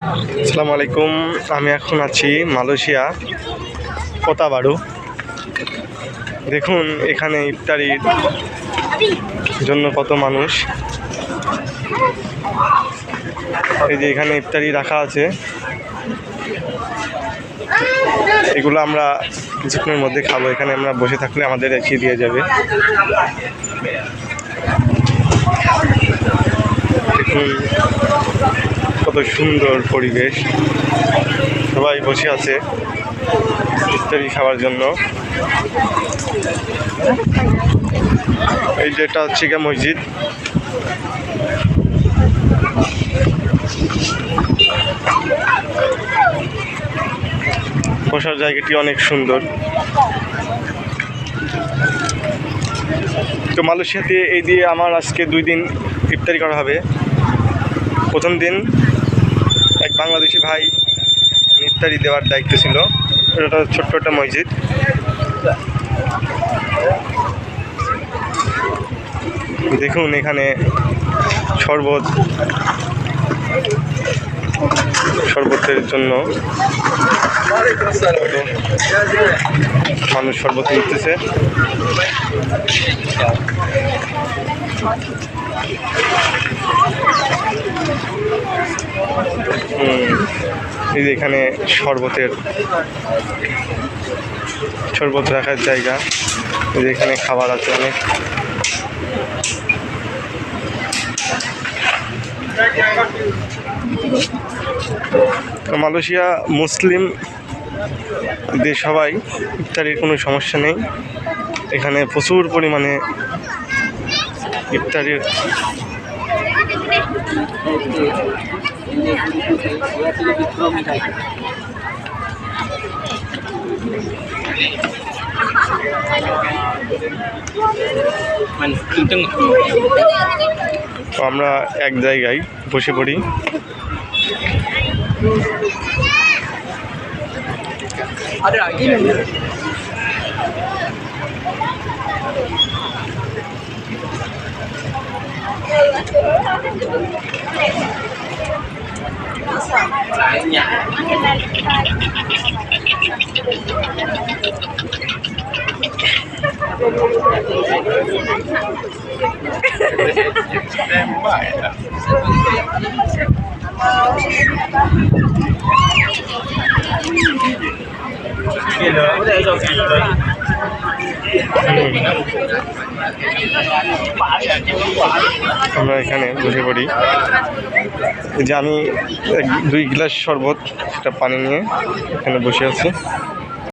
আসসালামু আলাইকুম। আমি এখন আছি মালয়েশিয়া, কোতাবাড়ু। দেখুন, এখানে ইফতারির জন্য কত মানুষ। এই যে এখানে ইফতারি রাখা আছে। এগুলো আমরা কিছুক্ষণের মধ্যে খাব। এখানে আমরা বসে থাকলে আমাদের এসে দিয়ে যাবে। দেখুন কত সুন্দর পরিবেশ। সবাই বসে আছে ইফতারি খাওয়ার জন্য। এই যেটা হচ্ছে গিয়ে মসজিদ। বসার জায়গাটি অনেক সুন্দর। তো মালয়েশিয়াতে এই দিয়ে আমার আজকে দুই দিন ইফতারি করা হবে। প্রথম দিন বাংলাদেশি ভাই ইফতারি দেওয়ার দায়িত্ব ছিল। এটা ছোট্ট একটা মসজিদ। দেখুন এখানে শরবত, শরবতের জন্য মানুষ শরবত নিতেছে। এই যে এখানে শরবতের, শরবত রাখার জায়গা। এই যে এখানে খাবার আছে অনেক। মালয়েশিয়া মুসলিম দেশ সবাই ইফতারির কোনো সমস্যা নেই। এখানে প্রচুর পরিমাণে ইফতারির আমরা এক জায়গায় বসে পড়ি। lại nhả đem bài Hãy subscribe cho kênh Ghiền Mì Gõ Để không bỏ lỡ những video hấp dẫn আমরা এখানে বসে পড়ি। যে আমি এক দুই গ্লাস শরবত, একটা পানি নিয়ে এখানে বসে আছি।